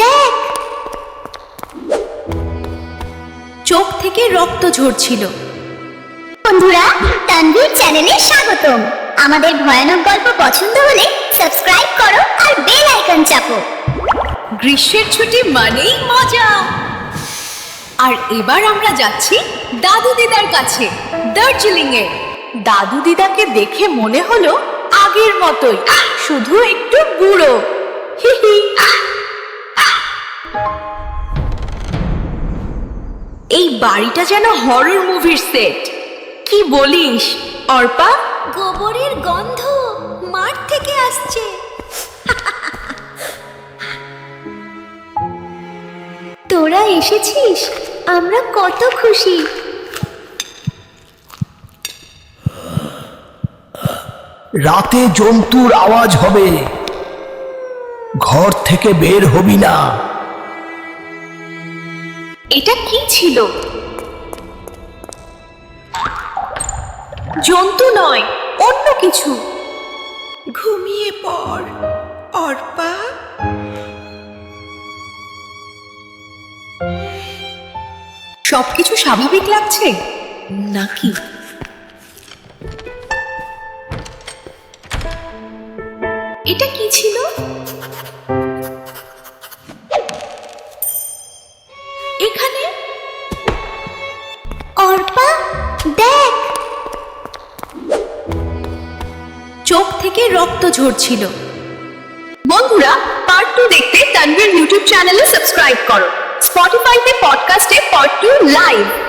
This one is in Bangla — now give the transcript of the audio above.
দেখ। চোখ থেকে রক্ত ঝরছিল। বন্ধুরা তানভীর চ্যানেলে স্বাগতম। আমাদের ভয়ানক গল্প পছন্দ হলে সাবস্ক্রাইব করো আর বেল আইকন চাপো। গ্রীষ্মের ছুটি মানেই মজা। আর এবার আমরা যাচ্ছি দাদু দিদার কাছে দার্জিলিং এ দাদু দিদাকে দেখে মনে হলো আগের মতোই শুধু একটু বুড়ো। এই বাড়িটা যেন হরর মুভির সেট কি বলিস অর্পা? গোবরের গন্ধ মাঠ থেকে আসছে। তোরা এসেছিস আমরা কত খুশি। রাতে জন্তুর আওয়াজ হবে। ঘর থেকে বের হবি না। এটা কি ছিল? জন্তু নয় অন্য কিছু। ঘুমিয়ে পড় অর্পা। সবকিছু স্বাভাবিক লাগছে? নাকি? এটা কি ছিল? এখানে। অর্পা, দেখ। চোখ থেকে রক্ত ঝরছিল। বন্ধুরা পার্ট টু দেখতে তানভীর ইউটিউব চ্যানেলে সাবস্ক্রাইব করো। স্পটিফাইতে পডকাস্টে পার্ট টু লাইভ